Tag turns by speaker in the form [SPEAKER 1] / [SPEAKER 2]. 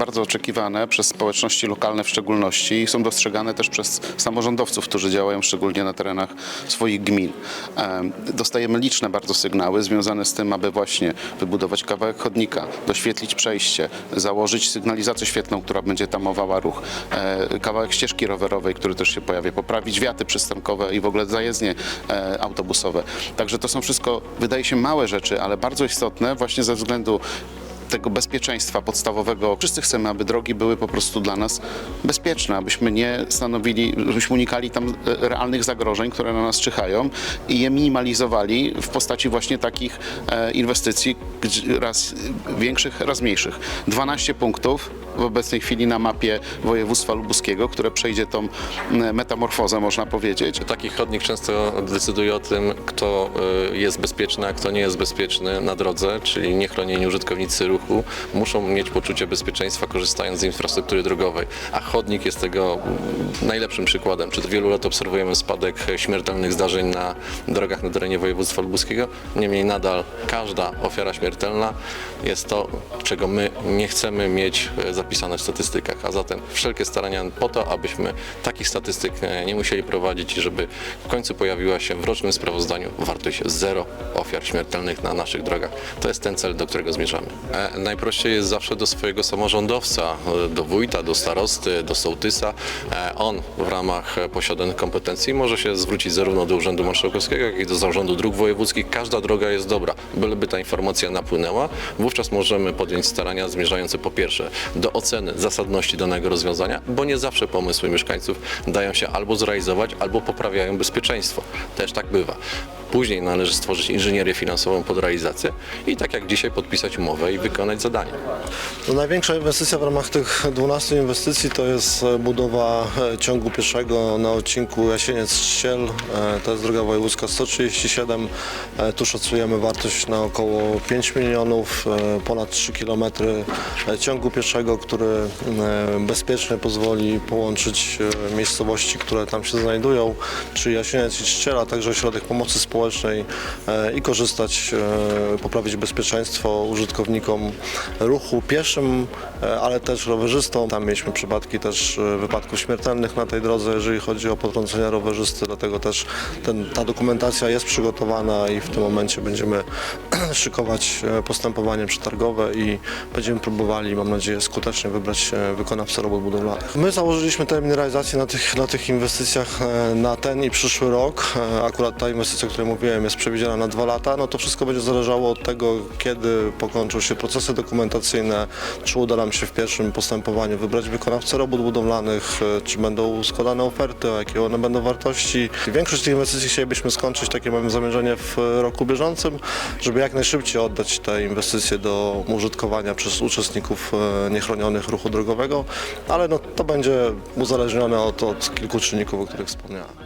[SPEAKER 1] bardzo oczekiwane przez społeczności lokalne w szczególności i są dostrzegane też przez samorządowców, którzy działają szczególnie na terenach swoich gmin. Em, Dostajemy liczne bardzo sygnały związane z tym, aby właśnie wybudować kawałek chodnika, doświetlić przejście, założyć sygnalizację świetlną, która będzie tamowała ruch, e, kawałek ścieżki rowerowej, który też się pojawia, poprawić wiaty przystankowe i w ogóle zajezdnie e, autobusowe. Także to są wszystko, wydaje się, małe rzeczy, ale bardzo istotne właśnie ze względu tego bezpieczeństwa podstawowego. Wszyscy chcemy, aby drogi były po prostu dla nas bezpieczne, abyśmy nie stanowili, żebyśmy unikali tam e, realnych zagrożeń, które na nas czyhają i je minimalizowali w postaci właśnie takich e, inwestycji, raz większych, raz mniejszych. 12 punktów w obecnej chwili na mapie województwa lubuskiego, które przejdzie tą m, metamorfozę, można powiedzieć.
[SPEAKER 2] Taki chodnik często decyduje o tym, kto y, jest bezpieczny, a kto nie jest bezpieczny na drodze, czyli niechronieni użytkownicy ruchu muszą mieć poczucie bezpieczeństwa korzystając z infrastruktury drogowej, a chodnik jest tego mm, najlepszym przykładem. Przez wielu lat obserwujemy spadek śmiertelnych zdarzeń na drogach na terenie województwa lubuskiego, niemniej nadal każda ofiara śmiertelna jest to, czego my nie chcemy mieć e, zapisane w statystykach, a zatem wszelkie starania po to, abyśmy takich statystyk e, nie musieli prowadzić i żeby w końcu pojawiła się w rocznym sprawozdaniu wartość zero ofiar śmiertelnych na naszych drogach. To jest ten cel, do którego zmierzamy. E, najprościej jest zawsze do swojego samorządowca, e, do wójta, do starosty, do sołtysa. On w ramach posiadanych kompetencji może się zwrócić zarówno do Urzędu Marszałkowskiego, jak i do Zarządu Dróg Wojewódzkich. Każda droga jest dobra, byleby ta informacja napłynęła. Wówczas możemy podjąć starania zmierzające po pierwsze do oceny zasadności danego rozwiązania, bo nie zawsze pomysły mieszkańców dają się albo zrealizować, albo poprawiają bezpieczeństwo. Też tak bywa. Później należy stworzyć inżynierię finansową pod realizację i tak jak dzisiaj podpisać umowę i wykonać zadanie.
[SPEAKER 3] No, największa inwestycja w ramach tych 12 inwestycji to jest e, budowa e, ciągu pieszego na odcinku Jasieniec-Ściel. E, To jest droga wojewódzka 137. E, Tu szacujemy wartość na około 5 milionów, ponad 3 km ciągu pieszego, który bezpiecznie pozwoli połączyć miejscowości, które tam się znajdują, czyli Jasieniec i Ściel, a także ośrodek pomocy społecznej e, i korzystać, e, poprawić bezpieczeństwo użytkownikom ruchu pieszym, e, ale też rowerzystom. Tam mieliśmy przypadki też wypadków śmiertelnych na tej drodze, jeżeli chodzi o potrącenia rowerzysty, dlatego też ten, ta dokumentacja jest przygotowana i w tym momencie będziemy szykować postępowanie przetargowe i będziemy próbowali, mam nadzieję, skutecznie wybrać wykonawcę robót budowlanych. My założyliśmy termin realizacji na tych, na tych inwestycjach na ten i przyszły rok. Akurat ta inwestycja, o której mówiłem, jest przewidziana na dwa lata. No to wszystko będzie zależało od tego, kiedy pokończą się procesy dokumentacyjne, czy uda nam się w pierwszym postępowaniu wybrać wykonawcę robót budowlanych, e, czy będą składane oferty, o jakie one będą wartości. Większość tych inwestycji chcielibyśmy skończyć, takie mamy zamierzenie w roku bieżącym, żeby jak najszybciej oddać te inwestycje do użytkowania przez uczestników e, niechronionych ruchu drogowego, ale no, to będzie uzależnione od, od kilku czynników, o których wspomniałem.